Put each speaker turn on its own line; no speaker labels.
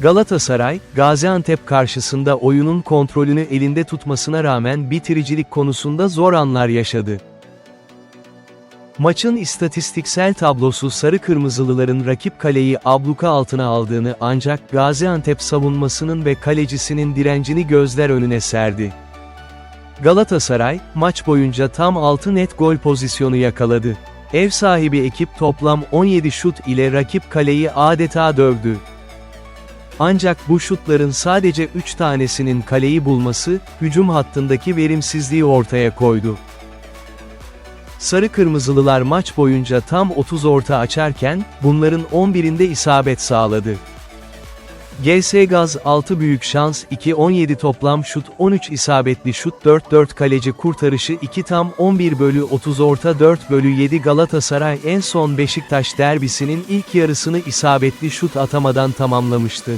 Galatasaray, Gaziantep karşısında oyunun kontrolünü elinde tutmasına rağmen bitiricilik konusunda zor anlar yaşadı. Maçın istatistiksel tablosu sarı kırmızılıların rakip kaleyi abluka altına aldığını ancak Gaziantep savunmasının ve kalecisinin direncini gözler önüne serdi. Galatasaray, maç boyunca tam 6 net gol pozisyonu yakaladı. Ev sahibi ekip toplam 17 şut ile rakip kaleyi adeta dövdü. Ancak bu şutların sadece 3 tanesinin kaleyi bulması, hücum hattındaki verimsizliği ortaya koydu. Sarı Kırmızılılar maç boyunca tam 30 orta açarken, bunların 11'inde isabet sağladı. GS Gaz 6 büyük şans 2-17 toplam şut 13 isabetli şut 4-4 kaleci kurtarışı 2 tam 11 bölü 30 orta 4 bölü 7 Galatasaray en son Beşiktaş derbisinin ilk yarısını isabetli şut atamadan tamamlamıştı.